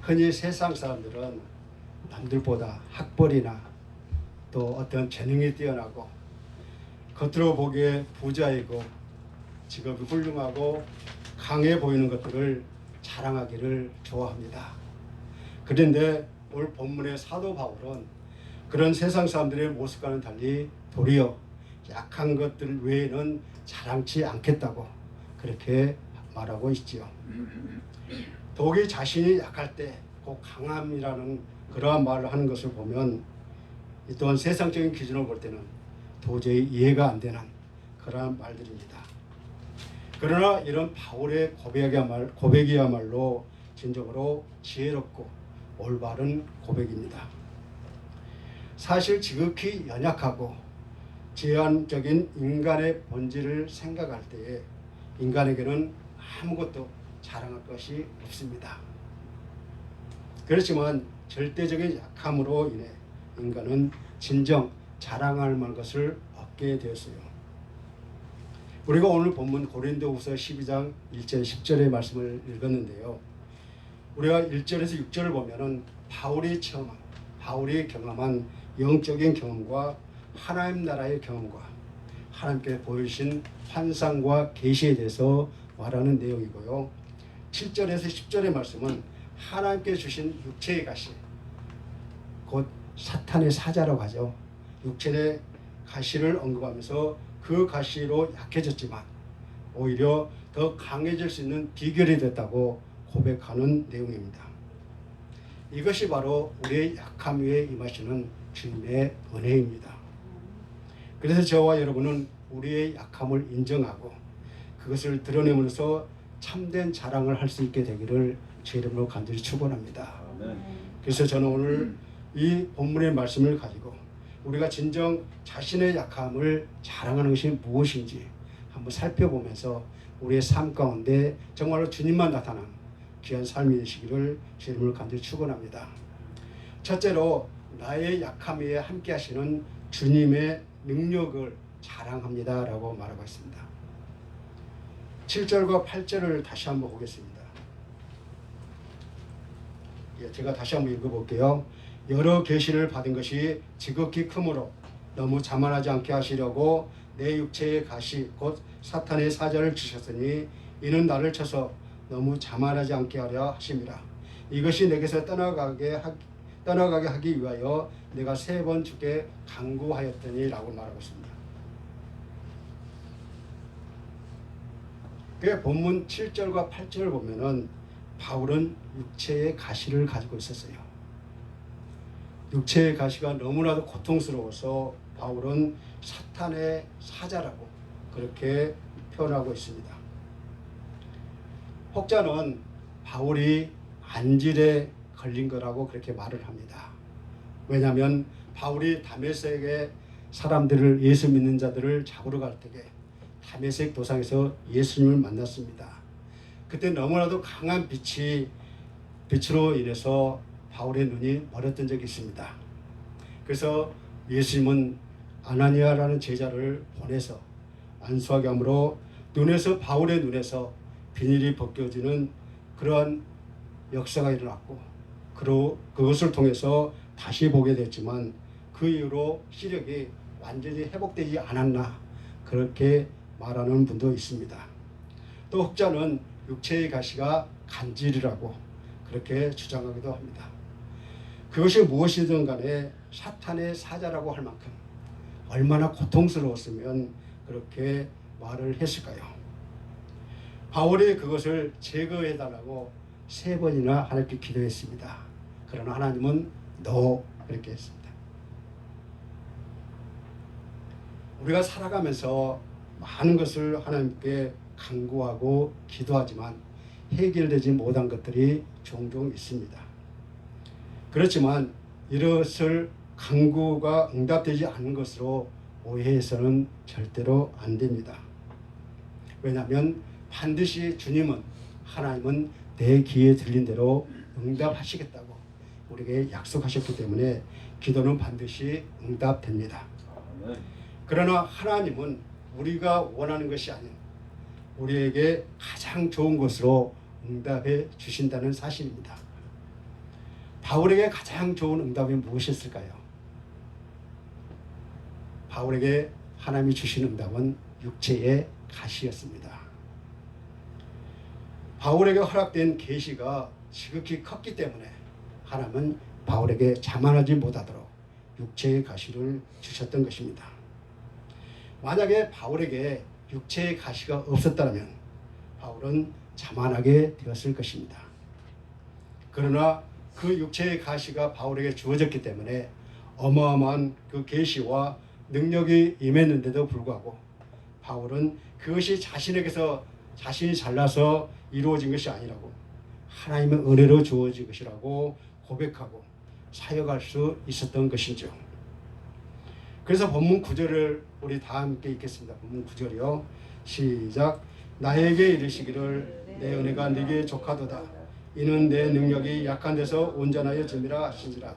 흔히 세상 사람들은 남들보다 학벌이나 또 어떤 재능이 뛰어나고 겉으로 보기에 부자이고 직업이 훌륭하고 강해 보이는 것들을 자랑하기를 좋아합니다. 그런데 오늘 본문의 사도 바울은 그런 세상 사람들의 모습과는 달리 도리어 약한 것들 외에는 자랑치 않겠다고 그렇게 말하고 있지요. 독이 자신이 약할 때꼭 강함이라는 그러한 말을 하는 것을 보면 이 또한 세상적인 기준으로 볼 때는 도저히 이해가 안 되는 그러한 말들입니다. 그러나 이런 바울의 고백이야말, 고백이야말로 진정으로 지혜롭고 올바른 고백입니다. 사실 지극히 연약하고 제한적인 인간의 본질을 생각할 때에 인간에게는 아무것도 자랑할 것이 없습니다. 그렇지만 절대적인 약함으로 인해 인간은 진정 자랑할 만한 것을 얻게 되었어요. 우리가 오늘 본문 고린도후서 12장 1절 10절의 말씀을 읽었는데요. 우리가 1절에서 6절을 보면은 바울이 체험한 바울이 경험한 영적인 경험과 하나님 나라의 경험과 하나님께 보여주신 환상과 계시에 대해서 말하는 내용이고요. 7절에서 10절의 말씀은 하나님께 주신 육체의 가시 곧 사탄의 사자라고 하죠. 육체의 가시를 언급하면서 그 가시로 약해졌지만 오히려 더 강해질 수 있는 비결이 됐다고 고백하는 내용입니다. 이것이 바로 우리의 약함 위에 임하시는 주님의 은혜입니다. 그래서 저와 여러분은 우리의 약함을 인정하고 그것을 드러내면서 참된 자랑을 할 수 있게 되기를 제 이름으로 간절히 축원합니다. 그래서 저는 오늘 이 본문의 말씀을 가지고 우리가 진정 자신의 약함을 자랑하는 것이 무엇인지 한번 살펴보면서 우리의 삶 가운데 정말로 주님만 나타난 귀한 삶이 되시기를 제 이름으로 간절히 축원합니다. 첫째로 나의 약함 위에 함께 하시는 주님의 능력을 자랑합니다라고 말하고 있습니다. 7절과 8절을 다시 한번 보겠습니다. 예, 제가 다시 한번 읽어볼게요. 여러 계시를 받은 것이 지극히 크므로 너무 자만하지 않게 하시려고 내 육체의 가시 곧 사탄의 사자를 주셨으니 이는 나를 쳐서 너무 자만하지 않게 하려 하심이라. 이것이 내게서 떠나가게 하, 떠나가게 하기 위하여 내가 세 번 주께 강구하였더니라고 말하고 있습니다. 그 본문 7절과 8절을 보면은 바울은 육체의 가시를 가지고 있었어요. 육체의 가시가 너무나도 고통스러워서 바울은 사탄의 사자라고 그렇게 표현하고 있습니다. 혹자는 바울이 안질에 걸린 거라고 그렇게 말을 합니다. 왜냐하면 바울이 다메섹의 사람들을 예수 믿는 자들을 잡으러 갈 때에 다메섹 도상에서 예수님을 만났습니다. 그때 너무나도 강한 빛이 빛으로 인해서 바울의 눈이 멀었던 적이 있습니다. 그래서 예수님은 아나니아라는 제자를 보내서 안수하게 함으로 눈에서 바울의 눈에서 비닐이 벗겨지는 그러한 역사가 일어났고 그로 그것을 통해서 다시 보게 됐지만 그 이후로 시력이 완전히 회복되지 않았나 그렇게 말하는 분도 있습니다. 또 혹자는 육체의 가시가 간질이라고 그렇게 주장하기도 합니다. 그것이 무엇이든 간에 사탄의 사자라고 할 만큼 얼마나 고통스러웠으면 그렇게 말을 했을까요? 바울이 그것을 제거해 달라고 세 번이나 하나님께 기도했습니다. 그러나 하나님은 너 그렇게 했습니다. 우리가 살아가면서 많은 것을 하나님께 간구하고 기도하지만 해결되지 못한 것들이 종종 있습니다. 그렇지만 이것을 간구가 응답되지 않는 것으로 오해해서는 절대로 안 됩니다. 왜냐하면 반드시 주님은 하나님은 내 귀에 들린 대로 응답하시겠다고 우리에게 약속하셨기 때문에 기도는 반드시 응답됩니다. 그러나 하나님은 우리가 원하는 것이 아닌 우리에게 가장 좋은 것으로 응답해 주신다는 사실입니다. 바울에게 가장 좋은 응답이 무엇이었을까요? 바울에게 하나님이 주신 응답은 육체의 가시였습니다. 바울에게 허락된 계시가 지극히 컸기 때문에 하나님은 바울에게 자만하지 못하도록 육체의 가시를 주셨던 것입니다. 만약에 바울에게 육체의 가시가 없었다면 바울은 자만하게 되었을 것입니다. 그러나 그 육체의 가시가 바울에게 주어졌기 때문에 어마어마한 그 계시와 능력이 임했는데도 불구하고 바울은 그것이 자신에게서 자신이 잘나서 이루어진 것이 아니라고 하나님의 은혜로 주어진 것이라고 고백하고 사역할 수 있었던 것이죠. 그래서 본문 9절을 우리 다 함께 읽겠습니다. 본문 9절이요. 시작. 나에게 이르시기를 내 은혜가 네게 족하도다. 이는 내 능력이 약한 데서 온전하여 짐이라 하시니라.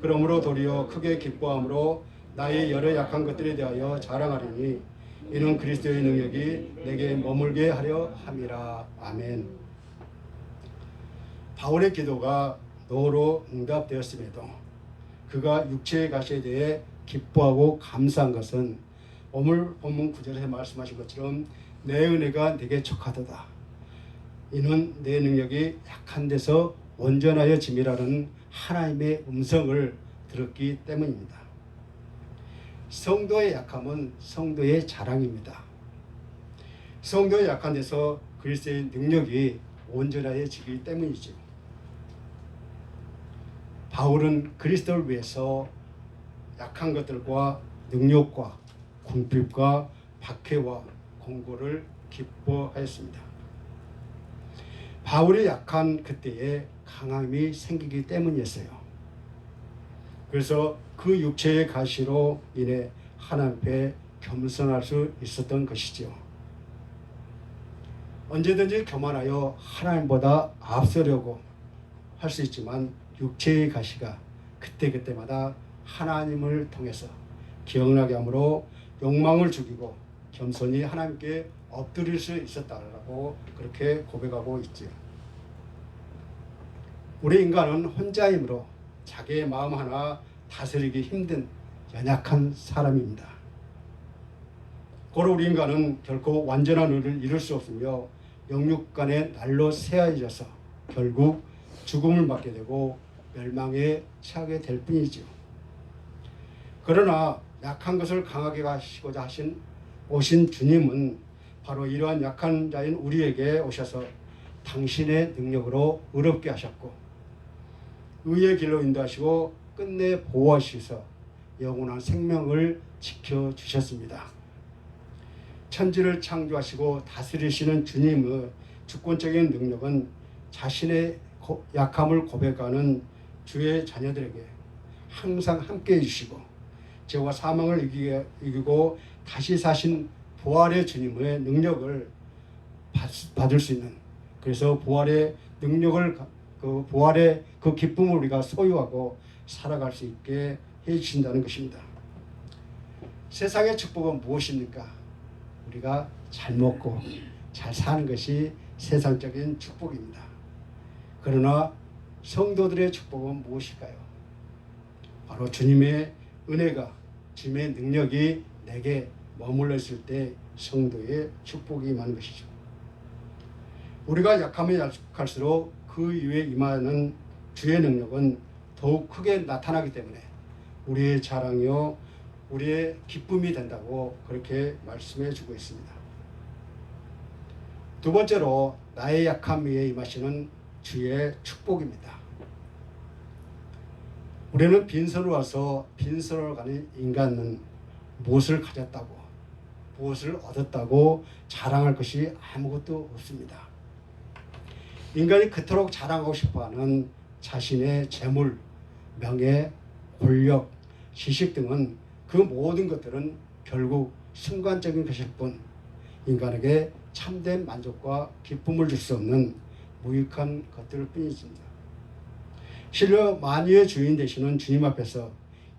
그러므로 도리어 크게 기뻐함으로 나의 여러 약한 것들에 대하여 자랑하리니 이는 그리스도의 능력이 내게 머물게 하려 함이라. 아멘. 바울의 기도가 노로 응답되었음에도 그가 육체의 가시에 대해 기뻐하고 감사한 것은 오늘 본문 구절에서 말씀하신 것처럼 내 은혜가 내게 척하도다. 이는 내 능력이 약한 데서 온전하여 짐이라는 하나님의 음성을 들었기 때문입니다. 성도의 약함은 성도의 자랑입니다. 성도의 약한 데서 그리스도의 능력이 온전하여지기 때문이죠. 바울은 그리스도를 위해서 약한 것들과 능력과 궁핍과 박해와 공고를 기뻐하였습니다. 바울이 약한 그때에 강함이 생기기 때문이었어요. 그래서 그 육체의 가시로 인해 하나님 앞에 겸손할 수 있었던 것이죠. 언제든지 교만하여 하나님보다 앞서려고 할 수 있지만 육체의 가시가 그때그때마다 하나님을 통해서 기억나게 함으로 욕망을 죽이고 겸손히 하나님께 엎드릴 수 있었다라고 그렇게 고백하고 있지요. 우리 인간은 혼자이므로 자기의 마음 하나 다스리기 힘든 연약한 사람입니다. 고로 우리 인간은 결코 완전한 의를 이룰 수 없으며 영육간의 날로 새하여져서 결국 죽음을 맞게 되고 멸망에 처하게 될 뿐이지요. 그러나 약한 것을 강하게 하시고자 하신 오신 주님은 바로 이러한 약한 자인 우리에게 오셔서 당신의 능력으로 의롭게 하셨고 의의 길로 인도하시고 끝내 보호하시서 영원한 생명을 지켜 주셨습니다. 천지를 창조하시고 다스리시는 주님의 주권적인 능력은 자신의 약함을 고백하는 주의 자녀들에게 항상 함께 해주시고 죄와 사망을 이기고 다시 사신 부활의 주님의 능력을 받을 수 있는 그래서 부활의 능력을 그 부활의 그 기쁨을 우리가 소유하고 살아갈 수 있게 해 주신다는 것입니다. 세상의 축복은 무엇입니까? 우리가 잘 먹고 잘 사는 것이 세상적인 축복입니다. 그러나 성도들의 축복은 무엇일까요? 바로 주님의 은혜가 주님의 능력이 내게 머물러 있을 때 성도의 축복이 많은 것이죠. 우리가 약하면 약할수록 그 이후에 임하는 주의 능력은 더욱 크게 나타나기 때문에 우리의 자랑이요 우리의 기쁨이 된다고 그렇게 말씀해 주고 있습니다. 두 번째로 나의 약함 위에 임하시는 주의 축복입니다. 우리는 빈손으로 와서 빈손으로 가는 인간은 무엇을 가졌다고 무엇을 얻었다고 자랑할 것이 아무것도 없습니다. 인간이 그토록 자랑하고 싶어하는 자신의 재물, 명예, 권력, 지식 등은 그 모든 것들은 결국 순간적인 것일 뿐 인간에게 참된 만족과 기쁨을 줄 수 없는 무익한 것들 뿐이십니다. 실로 만유의 주인 되시는 주님 앞에서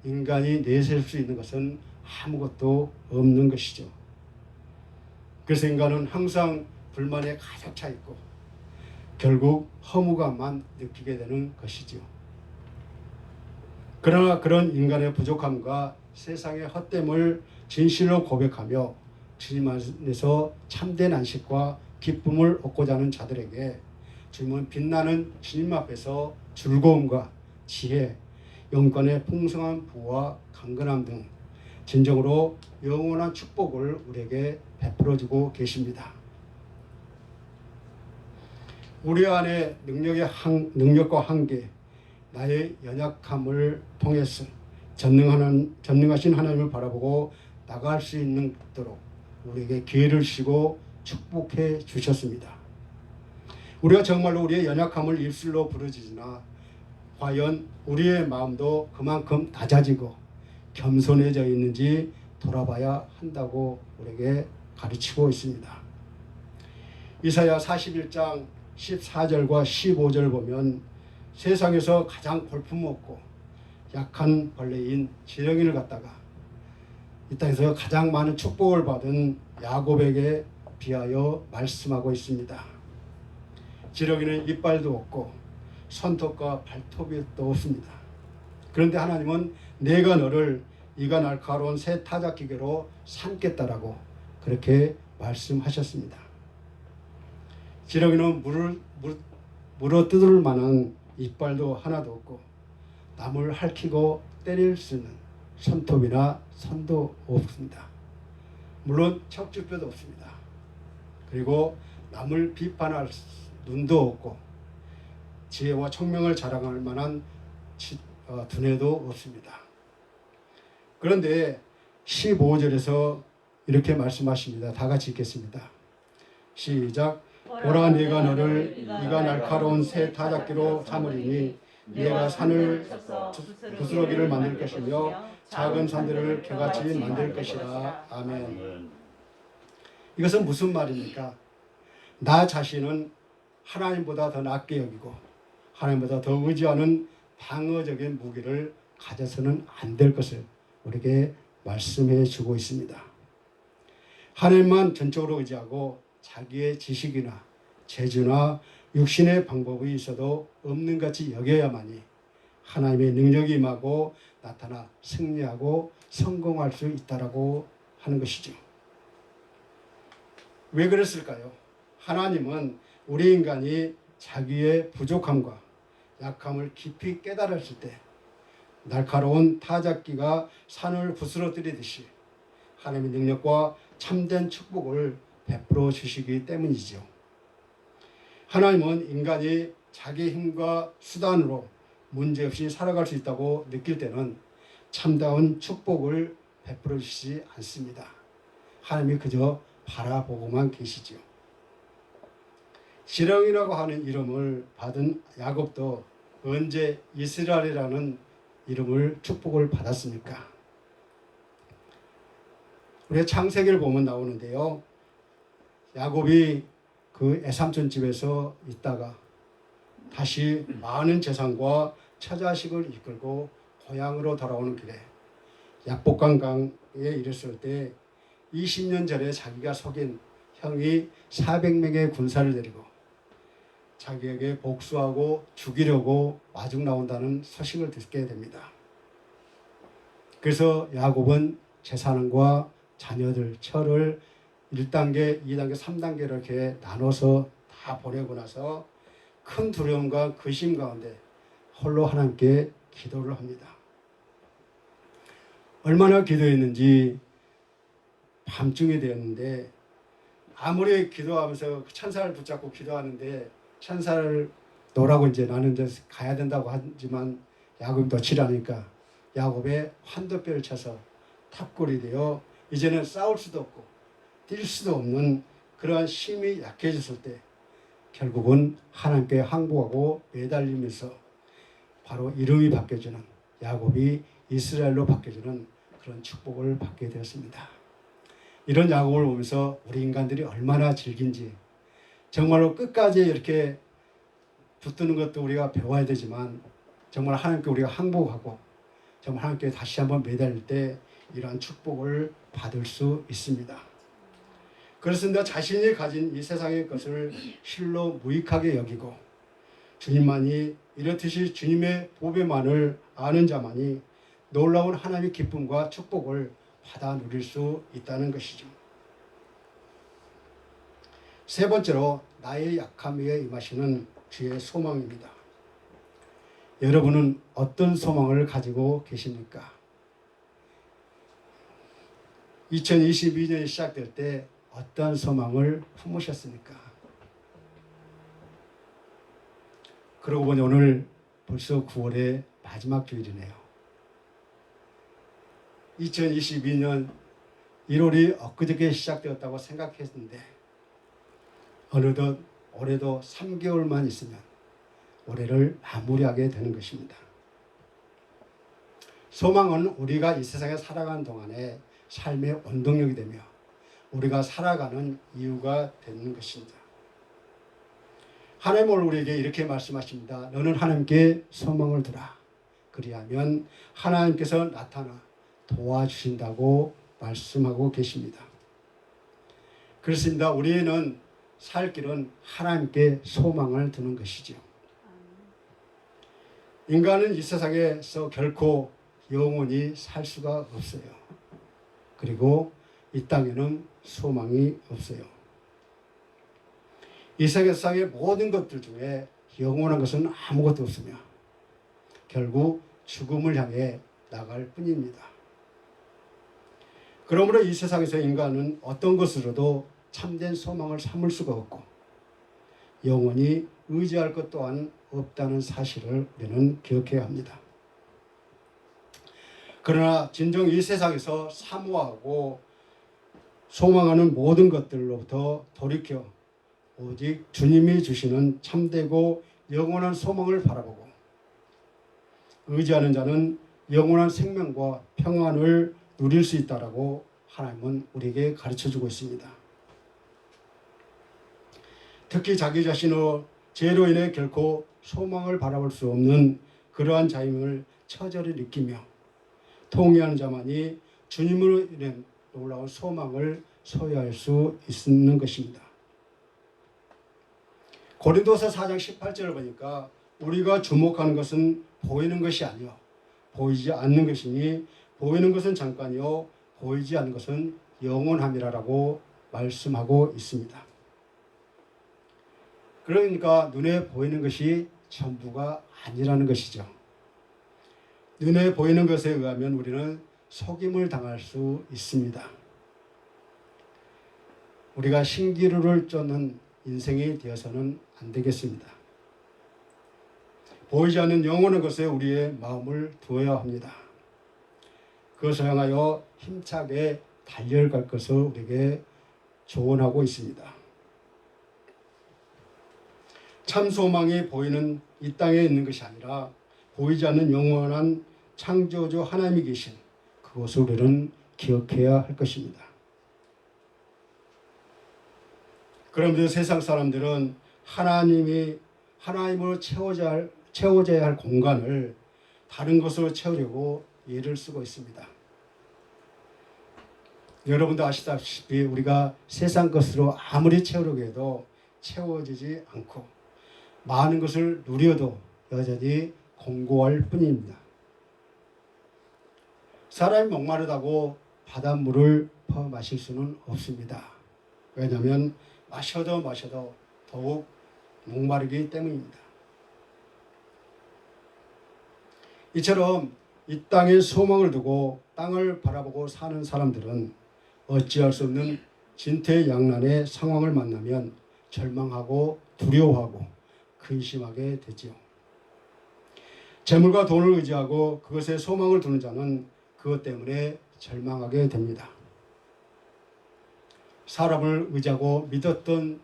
인간이 내세울 수 있는 것은 아무것도 없는 것이죠. 그래서 인간은 항상 불만에 가득 차 있고 결국 허무감만 느끼게 되는 것이지요. 그러나 그런 인간의 부족함과 세상의 헛됨을 진실로 고백하며 주님 안에서 참된 안식과 기쁨을 얻고자 하는 자들에게 주님은 빛나는 주님 앞에서 즐거움과 지혜, 영권의 풍성한 부와 강건함 등 진정으로 영원한 축복을 우리에게 베풀어주고 계십니다. 우리 안에 능력의 한, 능력과 한계, 나의 연약함을 통해서 전능하는, 전능하신 하나님을 바라보고 나갈 수 있도록 우리에게 기회를 주시고 축복해 주셨습니다. 우리가 정말로 우리의 연약함을 입술로 부르짖으나 과연 우리의 마음도 그만큼 낮아지고 겸손해져 있는지 돌아봐야 한다고 우리에게 가르치고 있습니다. 이사야 41장 14절과 15절 보면 세상에서 가장 볼품없고 약한 벌레인 지렁이를 갖다가 이 땅에서 가장 많은 축복을 받은 야곱에게 비하여 말씀하고 있습니다. 지렁이는 이빨도 없고 손톱과 발톱도 없습니다. 그런데 하나님은 내가 너를 이가 날카로운 새 타작 기계로 삼겠다라고 그렇게 말씀하셨습니다. 지렁이는 물을 물, 물어 뜯을 만한 이빨도 하나도 없고 남을 핥히고 때릴 수 있는 손톱이나 손도 없습니다. 물론 척추뼈도 없습니다. 그리고 남을 비판할 눈도 없고 지혜와 총명을 자랑할 만한 지, 어, 두뇌도 없습니다. 그런데 15절에서 이렇게 말씀하십니다. 다 같이 읽겠습니다. 시작. 보라 네가 너를 이가 날카로운 새 타작기로 삼으리니 네가 산을 부스러기를 만들 것이며 작은 산들을 개같이 만들 것이라. 아멘. 이것은 무슨 말입니까? 나 자신은 하나님보다 더 낮게 여기고 하나님보다 더 의지하는 방어적인 무기를 가져서는 안 될 것을 우리에게 말씀해 주고 있습니다. 하나님만 전적으로 의지하고 자기의 지식이나 재주나 육신의 방법이 있어도 없는 같이 여겨야만이 하나님의 능력이 임하고 나타나 승리하고 성공할 수 있다라고 하는 것이죠. 왜 그랬을까요? 하나님은 우리 인간이 자기의 부족함과 약함을 깊이 깨달았을 때 날카로운 타작기가 산을 부스러뜨리듯이 하나님의 능력과 참된 축복을 베풀어 주시기 때문이죠. 하나님은 인간이 자기 힘과 수단으로 문제없이 살아갈 수 있다고 느낄 때는 참다운 축복을 베풀어 주시지 않습니다. 하나님이 그저 바라보고만 계시지요. 지렁이라고 하는 이름을 받은 야곱도 언제 이스라엘이라는 이름을 축복을 받았습니까? 우리 창세기를 보면 나오는데요. 야곱이 그 애삼촌 집에서 있다가 다시 많은 재산과 처자식을 이끌고 고향으로 돌아오는 길에 약복강 강에 이르렀을 때 20년 전에 자기가 속인 형이 400명의 군사를 데리고 자기에게 복수하고 죽이려고 마중 나온다는 소식을 듣게 됩니다. 그래서 야곱은 재산과 자녀들, 철을 1단계, 2단계, 3단계 이렇게 나눠서 다 보내고 나서 큰 두려움과 근심 가운데 홀로 하나님께 기도를 합니다. 얼마나 기도했는지 밤중이 되었는데 아무리 기도하면서 천사를 붙잡고 기도하는데 천사를 너라고 이제 나는 이제 가야 된다고 하지만 야곱이 놓치라니까 야곱의 환도뼈를 쳐서 탑골이 되어 이제는 싸울 수도 없고 뛸 수도 없는 그러한 힘이 약해졌을 때 결국은 하나님께 항복하고 매달리면서 바로 이름이 바뀌어지는 야곱이 이스라엘로 바뀌어지는 그런 축복을 받게 되었습니다. 이런 야곱을 보면서 우리 인간들이 얼마나 즐긴지 정말로 끝까지 이렇게 붙드는 것도 우리가 배워야 되지만 정말 하나님께 우리가 항복하고 정말 하나님께 다시 한번 매달릴 때 이러한 축복을 받을 수 있습니다. 그렇습니다. 자신이 가진 이 세상의 것을 실로 무익하게 여기고 주님만이 이렇듯이 주님의 보배만을 아는 자만이 놀라운 하나님의 기쁨과 축복을 받아 누릴 수 있다는 것이죠. 세 번째로 나의 약함에 임하시는 주의 소망입니다. 여러분은 어떤 소망을 가지고 계십니까? 2022년이 시작될 때 어떠한 소망을 품으셨습니까? 그러고 보니 오늘 벌써 9월의 마지막 주일이네요. 2022년 1월이 엊그저께 시작되었다고 생각했는데 어느덧 올해도 3개월만 있으면 올해를 마무리하게 되는 것입니다. 소망은 우리가 이 세상에 살아가는 동안에 삶의 원동력이 되며 우리가 살아가는 이유가 되는 것입니다. 하나님은 우리에게 이렇게 말씀하십니다. 너는 하나님께 소망을 두라. 그리하면 하나님께서 나타나 도와주신다고 말씀하고 계십니다. 그렇습니다. 우리는 살 길은 하나님께 소망을 두는 것이죠. 인간은 이 세상에서 결코 영원히 살 수가 없어요. 그리고 이 땅에는 소망이 없어요. 이 세상의 모든 것들 중에 영원한 것은 아무것도 없으며 결국 죽음을 향해 나갈 뿐입니다. 그러므로 이 세상에서 인간은 어떤 것으로도 참된 소망을 삼을 수가 없고 영원히 의지할 것 또한 없다는 사실을 우리는 기억해야 합니다. 그러나 진정 이 세상에서 사모하고 소망하는 모든 것들로부터 돌이켜 오직 주님이 주시는 참되고 영원한 소망을 바라보고 의지하는 자는 영원한 생명과 평안을 누릴 수 있다라고 하나님은 우리에게 가르쳐 주고 있습니다. 특히 자기 자신의 죄로 인해 결코 소망을 바라볼 수 없는 그러한 자임을 처절히 느끼며 통회하는 자만이 주님으로 인한 놀라운 소망을 소유할 수 있는 것입니다. 고린도서 4장 18절을 보니까 우리가 주목하는 것은 보이는 것이 아니요 보이지 않는 것이니 보이는 것은 잠깐이요 보이지 않는 것은 영원함이라고 말씀하고 있습니다. 그러니까 눈에 보이는 것이 전부가 아니라는 것이죠. 눈에 보이는 것에 의하면 우리는 속임을 당할 수 있습니다. 우리가 신기루를 쫓는 인생이 되어서는 안 되겠습니다. 보이지 않는 영원한 것에 우리의 마음을 두어야 합니다. 그것을 향하여 힘차게 달려갈 것을 우리에게 조언하고 있습니다. 참 소망이 보이는 이 땅에 있는 것이 아니라 보이지 않는 영원한 창조주 하나님이 계신 그것을 우리는 기억해야 할 것입니다. 그런데 세상 사람들은 하나님이 하나님으로 채워져야 할, 채워져야 할 공간을 다른 것으로 채우려고 예를 쓰고 있습니다. 여러분도 아시다시피 우리가 세상 것으로 아무리 채우려고 해도 채워지지 않고 많은 것을 누려도 여전히 공고할 뿐입니다. 사람이 목마르다고 바닷물을 퍼 마실 수는 없습니다. 왜냐하면 마셔도 마셔도 더욱 목마르기 때문입니다. 이처럼 이 땅에 소망을 두고 땅을 바라보고 사는 사람들은 어찌할 수 없는 진퇴양난의 상황을 만나면 절망하고 두려워하고 근심하게 되지요. 재물과 돈을 의지하고 그것에 소망을 두는 자는 그것 때문에 절망하게 됩니다. 사람을 의지하고 믿었던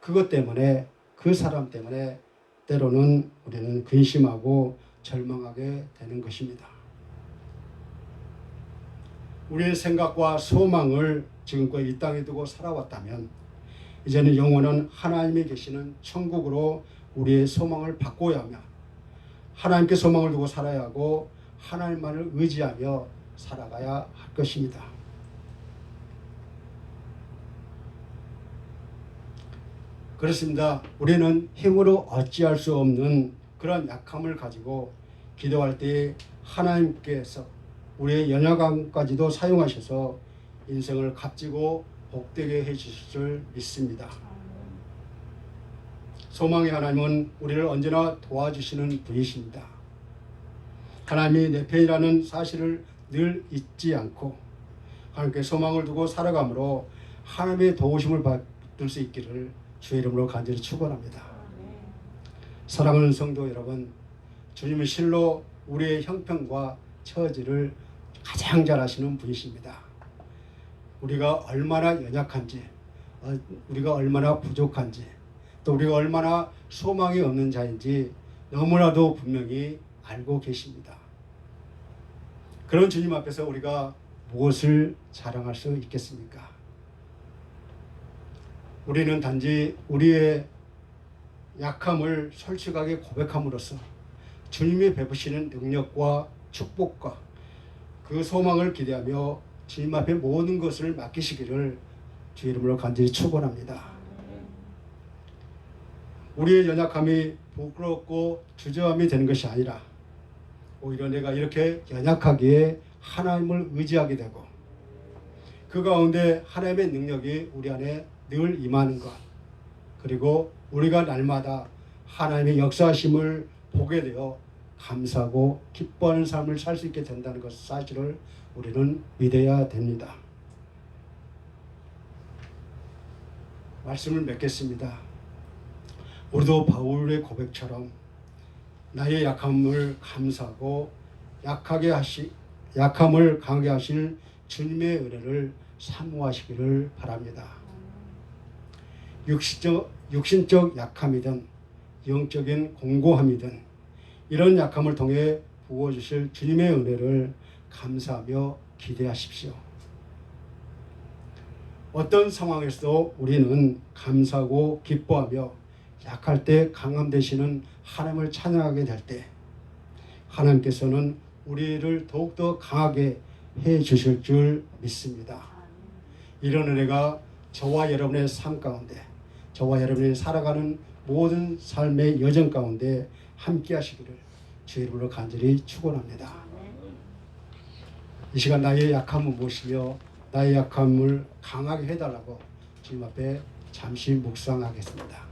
그것 때문에 그 사람 때문에 때로는 우리는 근심하고 절망하게 되는 것입니다. 우리의 생각과 소망을 지금껏 이 땅에 두고 살아왔다면 이제는 영원한 하나님이 계시는 천국으로 우리의 소망을 바꿔야 하며 하나님께 소망을 두고 살아야 하고 하나님만을 의지하며 살아가야 할 것입니다. 그렇습니다. 우리는 힘으로 어찌할 수 없는 그런 약함을 가지고 기도할 때 하나님께서 우리의 연약함까지도 사용하셔서 인생을 값지고 복되게 해주실 줄 믿습니다. 소망의 하나님은 우리를 언제나 도와주시는 분이십니다. 하나님이 내 편이라는 사실을 늘 잊지 않고 하나님께 소망을 두고 살아감으로 하나님의 도우심을 받을 수 있기를 주의 이름으로 간절히 축원합니다. 사랑하는 성도 여러분, 주님은 실로 우리의 형편과 처지를 가장 잘 아시는 분이십니다. 우리가 얼마나 연약한지, 어, 우리가 얼마나 부족한지, 또 우리가 얼마나 소망이 없는 자인지 너무나도 분명히 알고 계십니다. 그런 주님 앞에서 우리가 무엇을 자랑할 수 있겠습니까? 우리는 단지 우리의 약함을 솔직하게 고백함으로써 주님이 베푸시는 능력과 축복과 그 소망을 기대하며 주님 앞에 모든 것을 맡기시기를 주 이름으로 간절히 축원합니다. 우리의 연약함이 부끄럽고 주저함이 되는 것이 아니라 오히려 내가 이렇게 연약하기에 하나님을 의지하게 되고 그 가운데 하나님의 능력이 우리 안에 늘 임하는 것 그리고 우리가 날마다 하나님의 역사하심을 보게 되어 감사하고 기뻐하는 삶을 살 수 있게 된다는 것 사실을 우리는 믿어야 됩니다. 말씀을 맺겠습니다. 우리도 바울의 고백처럼 나의 약함을 감사하고 약하게 하시 약함을 강하게 하실 주님의 은혜를 사모하시기를 바랍니다. 육신적 육신적 약함이든 영적인 공고함이든 이런 약함을 통해 부어 주실 주님의 은혜를 감사하며 기대하십시오. 어떤 상황에서도 우리는 감사하고 기뻐하며 약할 때 강함 되시는 하나님을 찬양하게 될 때 하나님께서는 우리를 더욱더 강하게 해 주실 줄 믿습니다. 이런 은혜가 저와 여러분의 삶 가운데 저와 여러분이 살아가는 모든 삶의 여정 가운데 함께 하시기를 주의 이름으로 간절히 축원합니다. 이 시간 나의 약함을 모시며 나의 약함을 강하게 해달라고 주님 앞에 잠시 묵상하겠습니다.